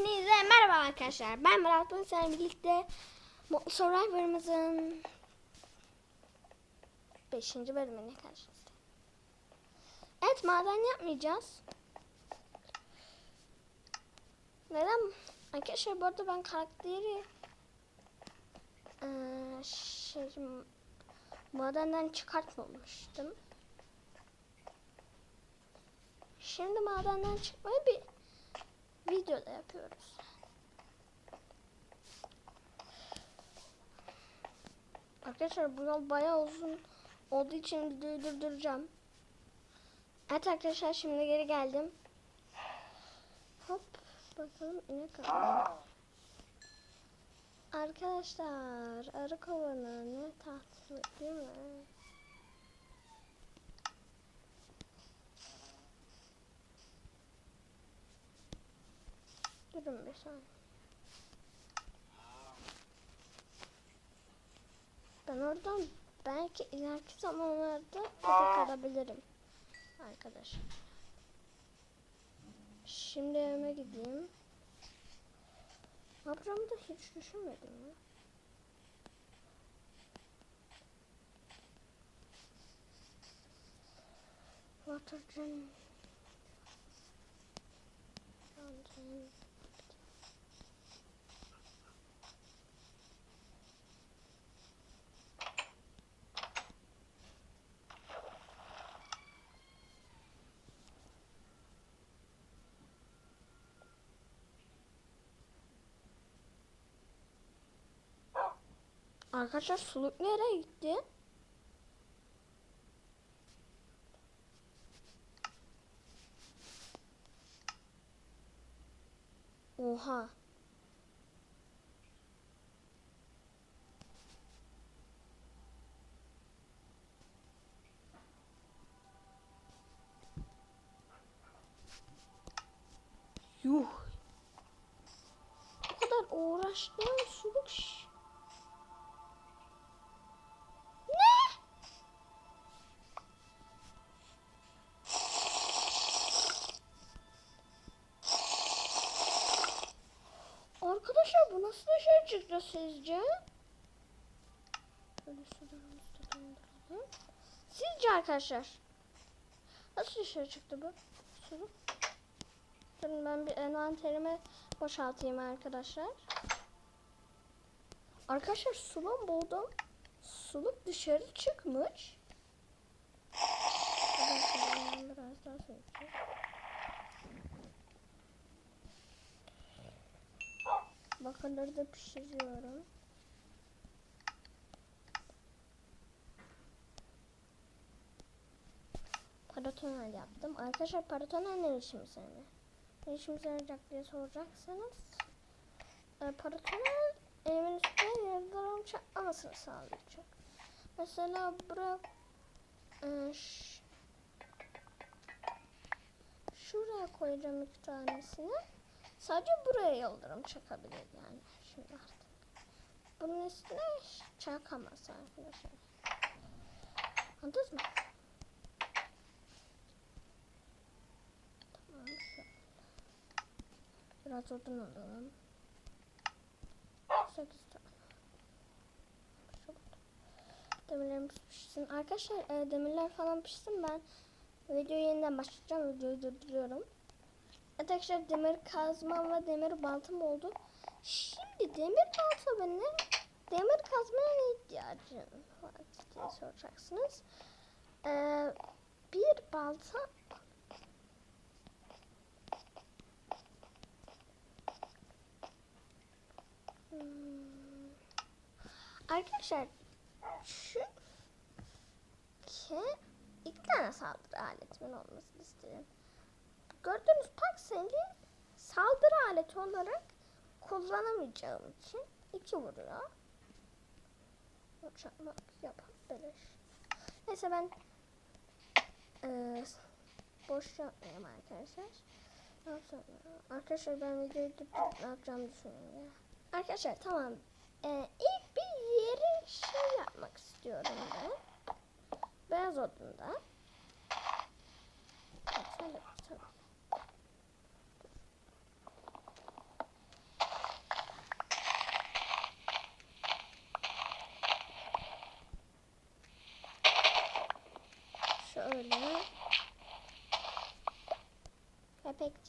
Hepinize merhaba arkadaşlar. Ben Murat Bunser'le birlikte Survivor'ımızın 5. bölümüne karşınızda. Evet maden yapmayacağız. Neden? Arkadaşlar bu arada ben karakteri şey, madenden çıkartmamıştım. Şimdi madenden çıkmayı bir videoda yapıyoruz. Arkadaşlar bu yol bayağı uzun olduğu için videoyu durduracağım. Evet arkadaşlar şimdi geri geldim. Hop bakalım inek aldım. Arkadaşlar arı kovanı ne tatlı değil mi? Durun bir saniye. Ben oradan belki ileriki zamanlarda köpek alabilirim. Arkadaşlar. Şimdi evime gideyim. Yapacağımı da hiç düşünmedim ya. Water gem. Fountain. Arkadaşlar suluk nereye gitti? Oha. Yuh. Bu kadar uğraştım suluk. ş- Arkadaşlar bu nasıl dışarı çıktı sizce? Sizce arkadaşlar? Nasıl dışarı çıktı bu? Durun ben bir envanterime boşaltayım arkadaşlar. Arkadaşlar sulan buldum. Suluk dışarı çıkmış. Biraz daha su içeyim. Bakırları da pişiriyorum. Paratonel yaptım. Arkadaşlar paratonel ne işimize mi? Ne işimize yarayacak diye soracaksanız. E, paratonel elimin üstüne yıldırım çatlamasını sağlayacak. Mesela buraya e, şuraya koyacağım iki tanesini. Sadece buraya yıldırım çakabilir yani. Şimdi artık. Bunun üstüne çakamaz arkadaşlar. Anladınız mı? Tamam. Biraz odun alalım. 8 tane. Pişsin. Arkadaşlar e, demirler falan pişsin ben videoyu yeniden başlayacağım. Videoyu durduruyorum. Arkadaşlar demir kazmam ve demir baltam oldu. Şimdi demir balta ne? Demir kazmaya ne ihtiyacın var diye soracaksınız. Ee, bir balta Hmm. Arkadaşlar ki iki tane saldırı aletimin olmasını isterim. Gördüğünüz Paxeng'i saldırı aleti olarak kullanamayacağım için iki vuruyor. Çakmak yapabilir. Neyse ben eee boş yapmayayım arkadaşlar. Arkadaşlar ben videoyu durdurup ne yapacağımı düşünüyorum ya. Arkadaşlar tamam. Ee, ilk bir yeri şey yapmak istiyorum ben. Beyaz odunda. Evet.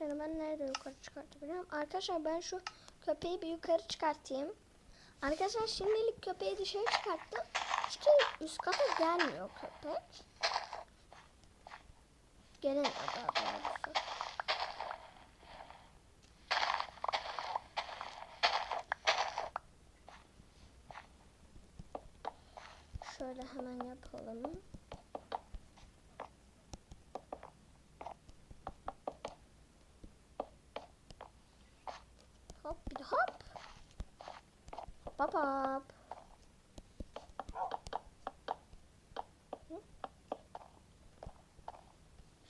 Seni ben nerede yukarı çıkartabilirim? Arkadaşlar ben şu köpeği bir yukarı çıkartayım. Arkadaşlar şimdilik köpeği dışarı çıkarttım. Çünkü üst kata gelmiyor köpek. Gelemiyor daha doğrusu. Şöyle hemen yapalım. Hop bir de hop. Hop. Hı?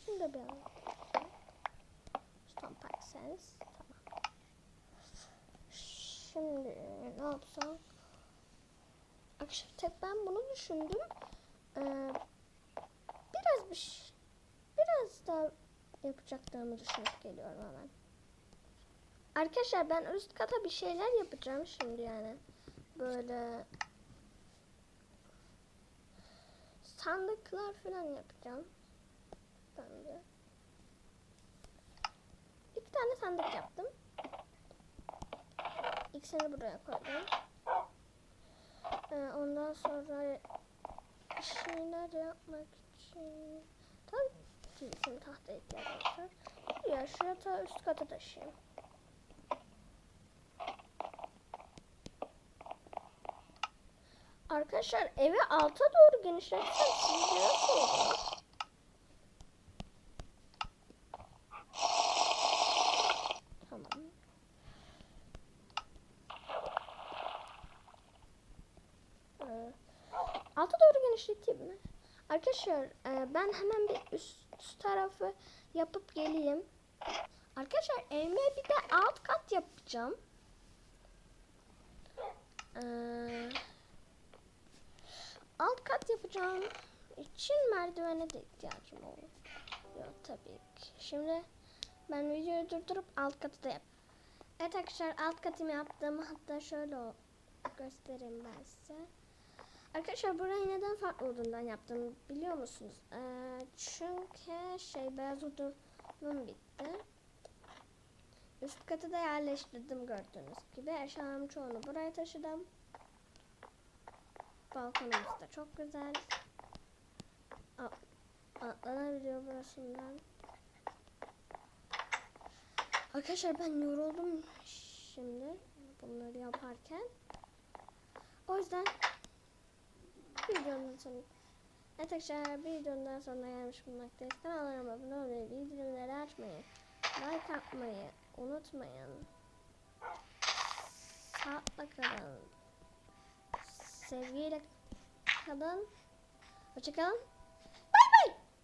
Şimdi bir Stomp access. Tamam. Şimdi ne yapsam? Akşam tek ben bunu düşündüm. Ee, biraz bir biraz da yapacaklarımı düşünüp geliyorum hemen. Arkadaşlar ben üst kata bir şeyler yapacağım şimdi yani. Böyle sandıklar falan yapacağım. Ben de. İki tane sandık yaptım. İkisini buraya koydum. Ee, ondan sonra şeyler yapmak için tabii ki bizim tahta ihtiyacımız var. Ya şuraya ta üst kata taşıyayım. Arkadaşlar evi alta doğru genişletsem sizce nasıl olur? Ee, alta doğru genişleteyim mi? Arkadaşlar e, ben hemen bir üst, üst tarafı yapıp geleyim. Arkadaşlar evime bir de alt kat yapacağım. Ee, alt yapacağım için merdivene de ihtiyacım oluyor tabii ki. Şimdi ben videoyu durdurup alt katı da yap. Evet arkadaşlar alt katımı yaptım. Hatta şöyle göstereyim ben size. Arkadaşlar burayı neden farklı odundan yaptım biliyor musunuz? Ee, çünkü şey beyaz odunum bitti. Üst katı da yerleştirdim gördüğünüz gibi. Eşyalarımın çoğunu buraya taşıdım. Balkonumuz da çok güzel. Atlanabiliyor burasından. Arkadaşlar ben yoruldum şimdi bunları yaparken. O yüzden videonun sonu. Evet arkadaşlar bir videonun sonuna gelmiş bulunmaktayız. Kanalıma abone olmayı, bildirimleri açmayı, like atmayı unutmayın. Sağlıkla kalın. sevgili kadın. Hoşçakalın.